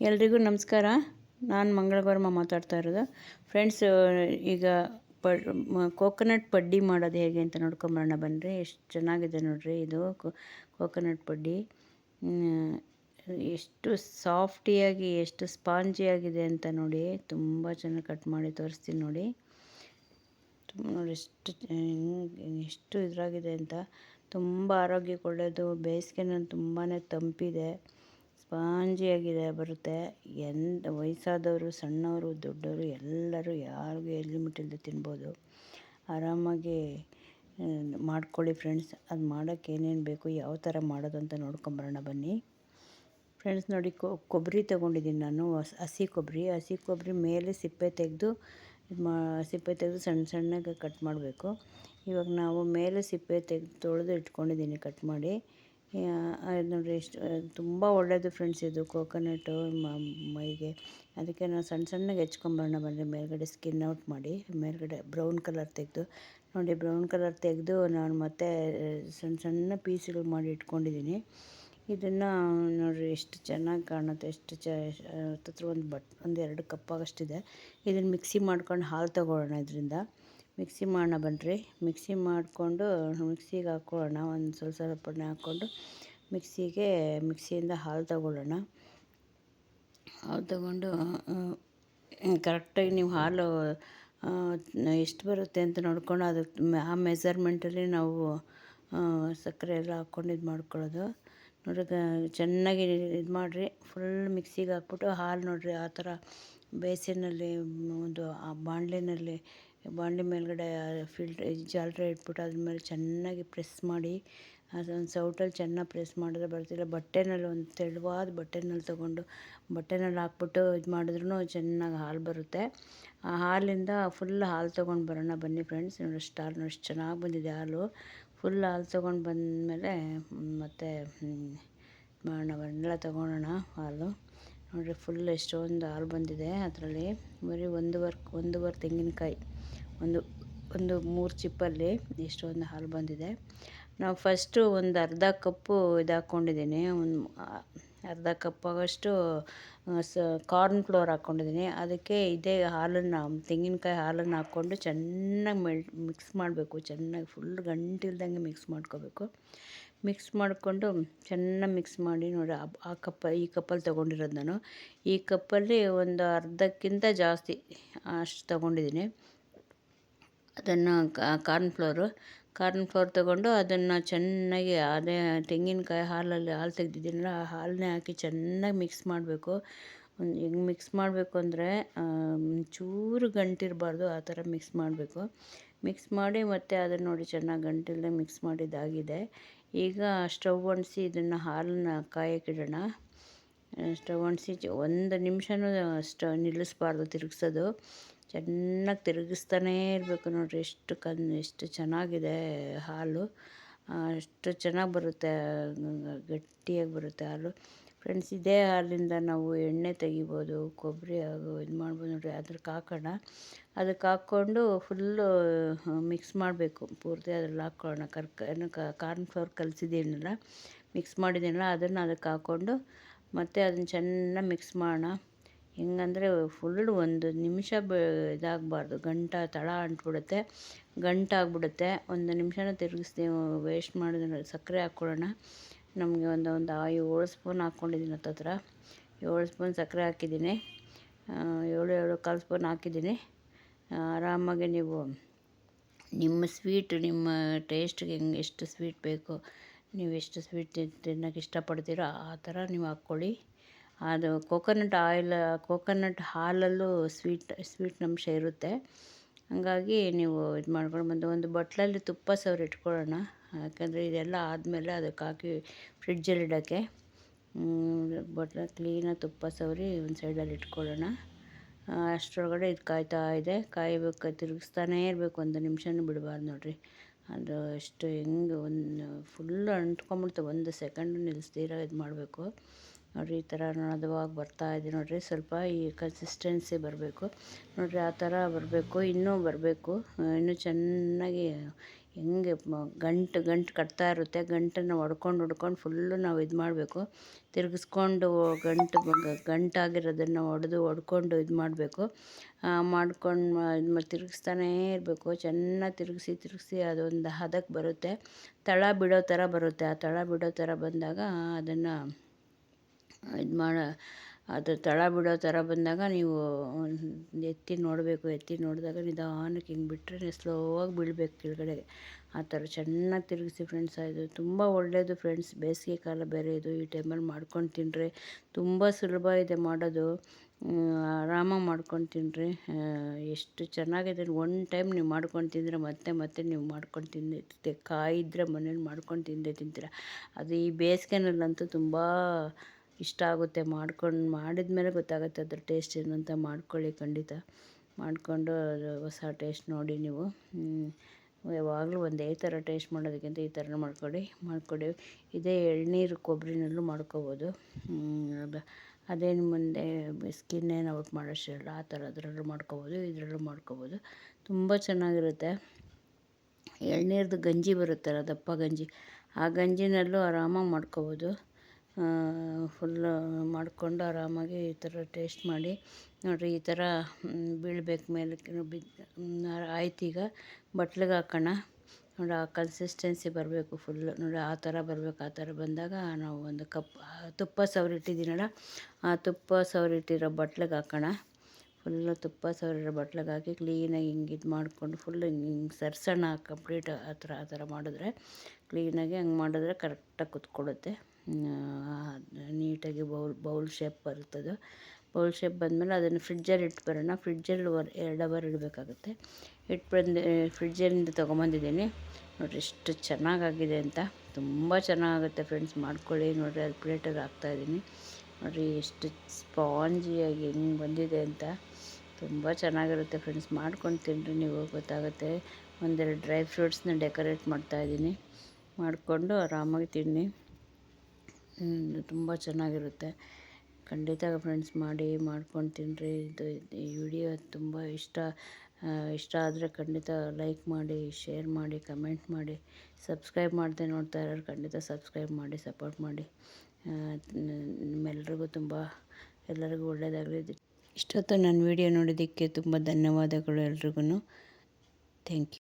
ಎಲ್ರಿಗೂ ನಮಸ್ಕಾರ. ನಾನು ಮಂಗಳವಾರಮ್ಮ ಮಾತಾಡ್ತಾ ಇರೋದು. ಫ್ರೆಂಡ್ಸ್ ಈಗ ಪ ಕೋಕೋನಟ್ ಪಡ್ಡಿ ಮಾಡೋದು ಹೇಗೆ ಅಂತ ನೋಡ್ಕೊಂಬರೋಣ ಬನ್ನಿರಿ ಎಷ್ಟು ಚೆನ್ನಾಗಿದೆ ನೋಡಿರಿ ಇದು ಕೋಕೋನಟ್ ಪಡ್ಡಿ. ಎಷ್ಟು ಸಾಫ್ಟಿಯಾಗಿ, ಎಷ್ಟು ಸ್ಪಾಂಜಿಯಾಗಿದೆ ಅಂತ ನೋಡಿ, ತುಂಬ ಚೆನ್ನಾಗಿ ಕಟ್ ಮಾಡಿ ತೋರಿಸ್ತೀನಿ ನೋಡಿ. ನೋಡಿ, ಎಷ್ಟು ಎಷ್ಟು ಇದಾಗಿದೆ ಅಂತ. ತುಂಬ ಆರೋಗ್ಯಕ್ಕೆ ಒಳ್ಳೆಯದು ಬೇಸಿಗೆನಲ್ಲಿ ತುಂಬಾ ತಂಪಿದೆ. ಸ್ಪಾಂಜಿಯಾಗಿದೆ, ಬರುತ್ತೆ. ಎನ್ ವಯಸ್ಸಾದವರು, ಸಣ್ಣವರು, ದೊಡ್ಡವರು, ಎಲ್ಲರೂ ಯಾರಿಗೂ ಎಲ್ಲಿ ಇಲ್ಲದೆ ತಿನ್ಬೋದು. ಆರಾಮಾಗಿ ಮಾಡ್ಕೊಳ್ಳಿ ಫ್ರೆಂಡ್ಸ್. ಅದು ಮಾಡೋಕ್ಕೆ ಏನೇನು ಬೇಕು, ಯಾವ ಥರ ಮಾಡೋದು ಅಂತ ನೋಡ್ಕೊಂಬರೋಣ ಬನ್ನಿ. ಫ್ರೆಂಡ್ಸ್, ನೋಡಿ ಕೊಬ್ಬರಿ ತೊಗೊಂಡಿದ್ದೀನಿ ನಾನು. ಹಸಿ ಕೊಬ್ಬರಿ ಹಸಿ ಕೊಬ್ಬರಿ ಮೇಲೆ ಸಿಪ್ಪೆ ತೆಗೆದು ಮಾ, ಸಿಪ್ಪೆ ತೆಗೆದು ಸಣ್ಣ ಸಣ್ಣಗೆ ಕಟ್ ಮಾಡಬೇಕು. ಇವಾಗ ನಾವು ಮೇಲೆ ಸಿಪ್ಪೆ ತೆಗೆದು ತೊಳೆದು ಇಟ್ಕೊಂಡಿದ್ದೀನಿ ಕಟ್ ಮಾಡಿ. ನೋಡಿರಿ ಎಷ್ಟು ತುಂಬ ಒಳ್ಳೆಯದು ಫ್ರೆಂಡ್ಸ್ ಇದು ಕೋಕೋನಟ್ಟು ಮೈಗೆ. ಅದಕ್ಕೆ ನಾವು ಸಣ್ಣ ಸಣ್ಣಗೆ ಹೆಚ್ಕೊಂಬರೋಣ ಬನ್ನಿ ಮೇಲ್ಗಡೆ ಸ್ಕಿನ್ ಔಟ್ ಮಾಡಿ, ಮೇಲ್ಗಡೆ ಬ್ರೌನ್ ಕಲರ್ ತೆಗೆದು. ನೋಡಿ ಬ್ರೌನ್ ಕಲರ್ ತೆಗೆದು ನಾನು ಮತ್ತೆ ಸಣ್ಣ ಸಣ್ಣ ಪೀಸ್ಗಳು ಮಾಡಿ ಇಟ್ಕೊಂಡಿದ್ದೀನಿ ಇದನ್ನು ನೋಡಿರಿ ಎಷ್ಟು ಚೆನ್ನಾಗಿ ಕಾಣುತ್ತೆ, ಎಷ್ಟು ಚ ಹತ್ರ ಒಂದು ಬಟ್, ಒಂದು ಎರಡು ಕಪ್ಪಾಗಷ್ಟಿದೆ ಇದನ್ನು ಮಿಕ್ಸಿ ಮಾಡ್ಕೊಂಡು ಹಾಲು ತಗೊಳ್ಳೋಣ ಇದರಿಂದ. ಮಿಕ್ಸಿ ಮಾಡೋಣ ಬನ್ನಿರಿ ಮಿಕ್ಸಿ ಮಾಡಿಕೊಂಡು ಮಿಕ್ಸಿಗೆ ಹಾಕ್ಕೊಳ್ಳೋಣ ಒಂದು ಸ್ವಲ್ಪ ಸ್ವಲ್ಪನೇ ಹಾಕ್ಕೊಂಡು ಮಿಕ್ಸಿಗೆ, ಮಿಕ್ಸಿಯಿಂದ ಹಾಲು ತಗೊಳ್ಳೋಣ. ಹಾಲು ತಗೊಂಡು ಕರೆಕ್ಟಾಗಿ ನೀವು ಹಾಲು ಎಷ್ಟು ಬರುತ್ತೆ ಅಂತ ನೋಡ್ಕೊಂಡು ಅದಕ್ಕೆ ಆ ಮೆಸರ್ಮೆಂಟಲ್ಲಿ ನಾವು ಸಕ್ಕರೆ ಎಲ್ಲ ಹಾಕ್ಕೊಂಡು ಇದು ಮಾಡ್ಕೊಳ್ಳೋದು. ನೋಡ್ರಿ ಚೆನ್ನಾಗಿ ಇದು ಮಾಡಿರಿ. ಫುಲ್ ಮಿಕ್ಸಿಗೆ ಹಾಕ್ಬಿಟ್ಟು ಹಾಲು ನೋಡಿರಿ, ಆ ಥರ ಬೇಸಿನಲ್ಲಿ ಒಂದು ಆ ಬಾಣಲೆನಲ್ಲಿ ಬಾಣಲೆ ಮೇಲ್ಗಡೆ ಫಿಲ್ಟ್ರ್ ಜಾಲರಿ ಇಟ್ಬಿಟ್ಟು ಅದ್ರ ಮೇಲೆ ಚೆನ್ನಾಗಿ ಪ್ರೆಸ್ ಮಾಡಿ ಅದೊಂದು ಸೌಟಲ್ಲಿ ಚೆನ್ನಾಗಿ ಪ್ರೆಸ್ ಮಾಡಿದ್ರೆ ಬರ್ತಿಲ್ಲ ಬಟ್ಟೆನಲ್ಲಿ ಒಂದು ತೆಳುವಾದ ಬಟ್ಟೆನಲ್ಲಿ ತೊಗೊಂಡು ಬಟ್ಟೆನಲ್ಲಿ ಹಾಕ್ಬಿಟ್ಟು ಇದು ಮಾಡಿದ್ರೂ ಚೆನ್ನಾಗಿ ಹಾಲು ಬರುತ್ತೆ. ಆ ಹಾಲಿಂದ ಫುಲ್ ಹಾಲು ತೊಗೊಂಡು ಬರೋಣ ಬನ್ನಿ ಫ್ರೆಂಡ್ಸ್ ನೋಡಿ ಅಷ್ಟು ಹಾಲು ನೋಡಿ ಚೆನ್ನಾಗಿ ಬಂದಿದೆ ಹಾಲು. ಫುಲ್ ಹಾಲು ತೊಗೊಂಡು ಬಂದಮೇಲೆ ಮತ್ತೆ ಮಾಡೋಣ ಎಲ್ಲ ತೊಗೊಳೋಣ ಹಾಲು. ನೋಡಿರಿ ಫುಲ್ ಎಷ್ಟೊಂದು ಹಾಲು ಬಂದಿದೆ ಅದರಲ್ಲಿ. ಬರೀ ಒಂದು ವರ ತೆಂಗಿನಕಾಯಿ. ಒಂದು ಒಂದು ಮೂರು ಚಿಪ್ಪಲ್ಲಿ ಒಂದು ಹಾಲು ಬಂದಿದೆ. ನಾವು ಫಸ್ಟು ಒಂದು ಅರ್ಧ ಕಪ್ಪು ಇದು ಹಾಕ್ಕೊಂಡಿದ್ದೀನಿ ಒಂದು, ಅರ್ಧ ಕಪ್ ಆಗೋಷ್ಟು ಸ ಕಾರ್ನ್ ಫ್ಲೋರ್ ಹಾಕ್ಕೊಂಡಿದ್ದೀನಿ ಅದಕ್ಕೆ ಇದೇ ಹಾಲನ್ನು, ತೆಂಗಿನಕಾಯಿ ಹಾಲನ್ನು ಹಾಕ್ಕೊಂಡು ಚೆನ್ನಾಗಿ ಮೆಲ್ ಮಿಕ್ಸ್ ಮಾಡಬೇಕು. ಚೆನ್ನಾಗಿ ಫುಲ್ ಗಂಟಿಲ್ದಂಗೆ ಮಿಕ್ಸ್ ಮಾಡ್ಕೋಬೇಕು. ಮಿಕ್ಸ್ ಮಾಡಿಕೊಂಡು ಚೆನ್ನಾಗಿ ಮಿಕ್ಸ್ ಮಾಡಿ ನೋಡಿ, ಆ ಕಪ್ಪ ಈ ಕಪ್ಪಲ್ಲಿ ತೊಗೊಂಡಿರೋದು ನಾನು. ಈ ಕಪ್ಪಲ್ಲಿ ಒಂದು ಅರ್ಧಕ್ಕಿಂತ ಜಾಸ್ತಿ ಅಷ್ಟು ತೊಗೊಂಡಿದ್ದೀನಿ. ಅದನ್ನು ಕಾರ್ನ್ ಫ್ಲೋರು. ಕಾರ್ನ್ ಫ್ಲೋರ್ ತಗೊಂಡು ಅದನ್ನು ಚೆನ್ನಾಗಿ ಅದೇ ತೆಂಗಿನಕಾಯಿ ಹಾಲಲ್ಲಿ ಹಾಲು ತೆಗ್ದಿದ್ದೀನಲ್ಲ, ಆ ಹಾಲನ್ನೇ ಹಾಕಿ ಚೆನ್ನಾಗಿ ಮಿಕ್ಸ್ ಮಾಡಬೇಕು. ಹೆಂಗೆ ಮಿಕ್ಸ್ ಮಾಡಬೇಕು ಅಂದರೆ ಚೂರು ಗಂಟಿರಬಾರ್ದು ಆ ಥರ ಮಿಕ್ಸ್ ಮಾಡಬೇಕು. ಮಿಕ್ಸ್ ಮಾಡಿ ಮತ್ತೆ ಅದನ್ನು ನೋಡಿ ಚೆನ್ನಾಗಿ ಗಂಟಿಲ್ಲದೆ ಮಿಕ್ಸ್ ಮಾಡಿದ್ದಾಗಿದೆ. ಈಗ ಸ್ಟವ್ ಒಣಸಿ ಇದನ್ನು ಹಾಲನ್ನ ಕಾಯಕ್ಕಿಡೋಣ ಸ್ಟವ್ ಅಂಟಿಸಿ ಒಂದು ನಿಮಿಷನೂ ಸ್ಟವ್ ನಿಲ್ಲಿಸ್ಬಾರ್ದು ತಿರುಗ್ಸೋದು. ಚೆನ್ನಾಗಿ ತಿರುಗಿಸ್ತಾನೇ ಇರಬೇಕು ನೋಡಿರಿ. ಎಷ್ಟು ಕನ್ ಎಷ್ಟು ಚೆನ್ನಾಗಿದೆ ಹಾಲು. ಅಷ್ಟು ಚೆನ್ನಾಗಿ ಬರುತ್ತೆ, ಗಟ್ಟಿಯಾಗಿ ಬರುತ್ತೆ ಹಾಲು. ಫ್ರೆಂಡ್ಸ್, ಇದೇ ಹಾಲಿಂದ ನಾವು ಎಣ್ಣೆ ತೆಗಿಬೋದು, ಕೊಬ್ಬರಿ ಹಾಗೂ ಇದು ಮಾಡ್ಬೋದು ನೋಡಿರಿ. ಅದಕ್ಕೆ ಹಾಕೋಣ. ಅದಕ್ಕೆ ಹಾಕ್ಕೊಂಡು ಫುಲ್ಲು ಮಿಕ್ಸ್ ಮಾಡಬೇಕು. ಪೂರ್ತಿ ಅದ್ರಲ್ಲಿ ಹಾಕ್ಕೊಳ್ಳೋಣ. ಕರ್ಕ, ಏನು ಕಾರ್ನ್ ಫ್ಲವರ್ ಕಲಸಿದ್ದೀನಲ್ಲ ಮಿಕ್ಸ್ ಮಾಡಿದ್ದೀನಲ್ಲ, ಅದನ್ನು ಅದಕ್ಕೆ ಹಾಕ್ಕೊಂಡು ಮತ್ತು ಅದನ್ನು ಚೆನ್ನಾಗಿ ಮಿಕ್ಸ್ ಮಾಡೋಣ. ಹೆಂಗಂದರೆ ಫುಲ್ ಒಂದು ನಿಮಿಷ ಬ, ಇದಾಗಬಾರ್ದು. ಗಂಟ ತಳ ಅಂಟ್ಬಿಡುತ್ತೆ. ಗಂಟಾಗ್ಬಿಡುತ್ತೆ ಒಂದು ನಿಮಿಷನೂ ತಿರುಗಿಸ್ತೀವಿ ವೇಸ್ಟ್ ಮಾಡಿದ್ರೆ ಸಕ್ಕರೆ ಹಾಕ್ಕೊಳ್ಳೋಣ. ನಮಗೆ ಒಂದು ಒಂದು ಏಳು ಸ್ಪೂನ್ ಹಾಕ್ಕೊಂಡಿದ್ದೀನಿ ಹತ್ತತ್ರ ಏಳು ಸ್ಪೂನ್ ಸಕ್ಕರೆ ಹಾಕಿದ್ದೀನಿ. ಏಳು ಏಳು ಕಾಲು ಸ್ಪೂನ್ ಹಾಕಿದ್ದೀನಿ. ಆರಾಮಾಗಿ ನೀವು ನಿಮ್ಮ ಸ್ವೀಟ್ ನಿಮ್ಮ ಟೇಸ್ಟ್ಗೆ ಹೆಂಗೆ ಎಷ್ಟು ಸ್ವೀಟ್ ಬೇಕು, ನೀವು ಎಷ್ಟು ಸ್ವೀಟ್ ತಿನ್ನೋಕ್ಕೆ ಇಷ್ಟಪಡ್ತೀರೋ ಆ ಥರ ನೀವು ಹಾಕ್ಕೊಳ್ಳಿ. ಅದು ಕೋಕೋನಟ್ ಆಯಿಲ್, ಕೋಕೋನಟ್ ಹಾಲಲ್ಲೂ ಸ್ವೀಟ್ ಸ್ವೀಟ್ ಅಂಶ ಇರುತ್ತೆ. ಹಾಗಾಗಿ ನೀವು ಇದು ಮಾಡ್ಕೊಂಡು ಬಂದು ಒಂದು ಬಟ್ಲಲ್ಲಿ ತುಪ್ಪ ಸವರಿ ಇಟ್ಕೊಳ್ಳೋಣ. ಯಾಕಂದರೆ ಇದೆಲ್ಲ ಆದಮೇಲೆ ಅದಕ್ಕೆ ಹಾಕಿ ಫ್ರಿಡ್ಜಲ್ಲಿ ಇಡೋಕ್ಕೆ ಬಟ್ಲ ಕ್ಲೀನಾಗಿ ತುಪ್ಪ ಸವರಿ ಒಂದು ಸೈಡಲ್ಲಿ ಇಟ್ಕೊಳ್ಳೋಣ. ಅಷ್ಟರೊಳಗಡೆ ಇದು ಕಾಯ್ತಾ ಇದೆ. ಕಾಯಬೇಕು, ತಿರುಗಿಸ್ತಾನೇ ಇರಬೇಕು, ಒಂದು ನಿಮಿಷನೂ ಬಿಡಬಾರ್ದು ನೋಡಿರಿ. ಅದು ಎಷ್ಟು ಹೆಂಗೆ ಒಂದು ಫುಲ್ ಅಂಟ್ಕೊಂಬಿಡ್ತು. ಒಂದು ಸೆಕೆಂಡು ನಿಲ್ಲಿಸ್ತೀರ ಇದು ಮಾಡಬೇಕು. ನೋಡಿರಿ ಈ ಥರ ಬರ್ತಾ ಇದೆ ನೋಡಿರಿ. ಸ್ವಲ್ಪ ಈ ಕನ್ಸಿಸ್ಟೆನ್ಸಿ ಬರಬೇಕು. ನೋಡಿರಿ ಆ ಥರ ಬರಬೇಕು, ಇನ್ನೂ ಬರಬೇಕು. ಇನ್ನೂ ಚೆನ್ನಾಗಿ ಹೆಂಗೆ ಗಂಟು ಗಂಟು ಕಟ್ತಾ ಇರುತ್ತೆ. ಗಂಟನ್ನು ಒಡ್ಕೊಂಡು ಒಡ್ಕೊಂಡು ಫುಲ್ಲು ನಾವು ಇದು ಮಾಡಬೇಕು. ತಿರುಗಿಸ್ಕೊಂಡು ಗಂಟು ಗಂಟಾಗಿರೋದನ್ನು ಒಡೆದು ಹೊಡ್ಕೊಂಡು ಇದು ಮಾಡಬೇಕು. ಮಾಡ್ಕೊಂಡು ಇದು ತಿರುಗಿಸ್ತಾನೇ ಇರಬೇಕು. ಚೆನ್ನಾಗಿ ತಿರುಗಿಸಿ ತಿರುಗಿಸಿ ಅದೊಂದು ಹದಕ್ಕೆ ಬರುತ್ತೆ. ತಳ ಬಿಡೋ ಥರ ಬರುತ್ತೆ. ಆ ತಳ ಬಿಡೋ ಥರ ಬಂದಾಗ ಅದನ್ನು ಇದು ಮಾಡೋ, ಅದು ತಳ ಬಿಡೋ ಥರ ಬಂದಾಗ ನೀವು ಎತ್ತಿ ನೋಡಬೇಕು, ಎತ್ತಿ ನೋಡಿದಾಗ ನಿಧಾನಕ್ಕೆ ಹಿಂಗೆ ಬಿಟ್ಟರೆ ಸ್ಲೋವಾಗಿ ಬೀಳಬೇಕು ಕೆಳಗಡೆ. ಆ ಥರ ಚೆನ್ನಾಗಿ ತಿರುಗಿಸಿ ಫ್ರೆಂಡ್ಸ್ ಇದು ತುಂಬ ಒಳ್ಳೆಯದು ಫ್ರೆಂಡ್ಸ್ ಬೇಸಿಗೆ ಕಾಲ ಬೇರೆ ಇದು, ಈ ಟೈಮಲ್ಲಿ ಮಾಡ್ಕೊಂಡು ತಿನ್ನಿರಿ ತುಂಬ ಸುಲಭ ಇದೆ ಮಾಡೋದು. ಆರಾಮಾಗಿ ಮಾಡ್ಕೊಂಡು ತಿನ್ನಿರಿ ಎಷ್ಟು ಚೆನ್ನಾಗಿದೆ. ಒನ್ ಟೈಮ್ ನೀವು ಮಾಡ್ಕೊಂಡು ತಿಂದರೆ ಮತ್ತೆ ಮತ್ತೆ ನೀವು ಮಾಡ್ಕೊಂಡು ತಿಂದೆ ಕಾಯಿದ್ರೆ ಮನೇಲಿ ಮಾಡ್ಕೊಂಡು ತಿಂದೇ ತಿಂತೀರ. ಅದು ಈ ಬೇಸಿಗೆನಲ್ಲಂತೂ ತುಂಬ ಇಷ್ಟ ಆಗುತ್ತೆ ಮಾಡ್ಕೊಂಡು, ಮಾಡಿದ ಮೇಲೆ ಗೊತ್ತಾಗುತ್ತೆ ಅದ್ರ ಟೇಸ್ಟ್ ಏನು ಅಂತ ಮಾಡ್ಕೊಳ್ಳಿ ಖಂಡಿತ. ಮಾಡಿಕೊಂಡು ಹೊಸ ಟೇಸ್ಟ್ ನೋಡಿ ನೀವು. ಯಾವಾಗಲೂ ಒಂದೇ ಥರ ಟೇಸ್ಟ್ ಮಾಡೋದಕ್ಕಿಂತ ಈ ಥರನೂ ಮಾಡ್ಕೊಳ್ಳಿ ಮಾಡಿಕೊಡಿ ಇದೇ ಎಳ್ನೀರು ಕೊಬ್ಬರಿನಲ್ಲೂ ಮಾಡ್ಕೋಬೋದು. ಅದು ಅದೇನು ಮುಂದೆ ಸ್ಕಿನ್ ಏನು ಔಟ್ ಮಾಡೋಷ್ಟಿರಲ್ಲ ಆ ಥರ ಅದರಲ್ಲೂ ಮಾಡ್ಕೋಬೋದು, ಇದರಲ್ಲೂ ಮಾಡ್ಕೋಬೋದು. ತುಂಬ ಚೆನ್ನಾಗಿರುತ್ತೆ. ಎಳ್ನೀರ್ದು ಗಂಜಿ ಬರುತ್ತಲ್ಲ ದಪ್ಪ ಗಂಜಿ. ಆ ಗಂಜಿನಲ್ಲೂ ಆರಾಮಾಗಿ ಮಾಡ್ಕೋಬೋದು. ಫುಲ್ಲು ಮಾಡಿಕೊಂಡು ಆರಾಮಾಗಿ ಈ ಥರ ಟೇಸ್ಟ್ ಮಾಡಿ. ನೋಡಿರಿ, ಈ ಥರ ಬೀಳ್ಬೇಕು ಮೇಲಕ್ಕೆ ಬಿದ್ದು ಆಯ್ತು ಈಗ. ಬಟ್ಲಿಗೆ ಹಾಕೋಣ. ನೋಡಿ ಆ ಕನ್ಸಿಸ್ಟೆನ್ಸಿ ಬರಬೇಕು ಫುಲ್ಲು ನೋಡಿ ಆ ಥರ ಬರಬೇಕು, ಆ ಥರ ಬಂದಾಗ ನಾವು ಒಂದು ಕಪ್, ತುಪ್ಪ ಸವರಿಟ್ಟಿದ್ದೀನಲ್ಲ ಆ ತುಪ್ಪ ಸವರಿಟ್ಟಿರೋ ಬಟ್ಲಿಗೆ ಹಾಕೋಣ. ಫುಲ್ಲು ತುಪ್ಪ ಸವರಿರೋ ಬಟ್ಲಿಗೆ ಹಾಕಿ ಕ್ಲೀನಾಗಿ ಹಿಂಗೆ ಇದು ಮಾಡಿಕೊಂಡು ಫುಲ್ ಹಿಂಗೆ ಸರ್ಸೋಣ ಕಂಪ್ಲೀಟ್ ಆ ಥರ ಆ ಥರ ಮಾಡಿದ್ರೆ ಕ್ಲೀನಾಗಿ ಹಂಗೆ ಮಾಡಿದ್ರೆ ಕರೆಕ್ಟಾಗಿ ಕುತ್ಕೊಳ್ಳುತ್ತೆ. ನೀಟಾಗಿ ಬೌಲ್ ಬೌಲ್ ಶೇಪ್ ಬರ್ತದೆ ಬೌಲ್ ಶೇಪ್ ಬಂದಮೇಲೆ ಅದನ್ನು ಫ್ರಿಡ್ಜಲ್ಲಿ ಇಟ್ಟು ಬರೋಣ. ಫ್ರಿಡ್ಜಲ್ಲಿ ಒರ್, ಎರಡು ಅವರ್ ಇಡಬೇಕಾಗುತ್ತೆ. ಇಟ್ಟು ಬಂದು ಫ್ರಿಡ್ಜಲ್ಲಿಂದ ತೊಗೊಂಬಂದಿದ್ದೀನಿ. ನೋಡಿರಿ ಎಷ್ಟು ಚೆನ್ನಾಗಾಗಿದೆ ಅಂತ. ತುಂಬ ಚೆನ್ನಾಗುತ್ತೆ ಫ್ರೆಂಡ್ಸ್, ಮಾಡ್ಕೊಳ್ಳಿ. ನೋಡಿರಿ ಅದು ಪ್ಲೇಟಲ್ಲಿ ಹಾಕ್ತಾಯಿದ್ದೀನಿ ನೋಡಿರಿ ಎಷ್ಟು ಸ್ಪಾಂಜಿಯಾಗಿ ಹೆಂಗೆ ಬಂದಿದೆ ಅಂತ. ತುಂಬ ಚೆನ್ನಾಗಿರುತ್ತೆ ಫ್ರೆಂಡ್ಸ್. ಮಾಡ್ಕೊಂಡು ತಿನ್ನಿರಿ ನೀವು ಗೊತ್ತಾಗುತ್ತೆ. ಒಂದೆರಡು ಡ್ರೈ ಫ್ರೂಟ್ಸ್ನ ಡೆಕೋರೇಟ್ ಮಾಡ್ತಾಯಿದ್ದೀನಿ ಮಾಡಿಕೊಂಡು ಆರಾಮಾಗಿ ತಿನ್ನಿ. ತುಂಬ ಚೆನ್ನಾಗಿರುತ್ತೆ. ಖಂಡಿತ ಫ್ರೆಂಡ್ಸ್, ಮಾಡಿ, ಮಾಡ್ಕೊಂಡು ತಿನ್ನಿರಿ ಇದು ವಿಡಿಯೋ ತುಂಬ ಇಷ್ಟ. ಇಷ್ಟ ಆದರೆ ಖಂಡಿತ ಲೈಕ್ ಮಾಡಿ, ಶೇರ್ ಮಾಡಿ, ಕಮೆಂಟ್ ಮಾಡಿ. ಸಬ್ಸ್ಕ್ರೈಬ್ ಮಾಡದೆ ನೋಡ್ತಾ ಇರೋರು ಖಂಡಿತ ಸಬ್ಸ್ಕ್ರೈಬ್ ಮಾಡಿ, ಸಪೋರ್ಟ್ ಮಾಡಿ. ನಿಮ್ಮೆಲ್ರಿಗೂ ತುಂಬ, ಎಲ್ಲರಿಗೂ ಒಳ್ಳೆಯದಾಗಲಿ. ಇಷ್ಟೊತ್ತು ನನ್ನ ವಿಡಿಯೋ ನೋಡಿದ್ದಕ್ಕೆ ತುಂಬ ಧನ್ಯವಾದಗಳು ಎಲ್ರಿಗೂ ಥ್ಯಾಂಕ್ ಯು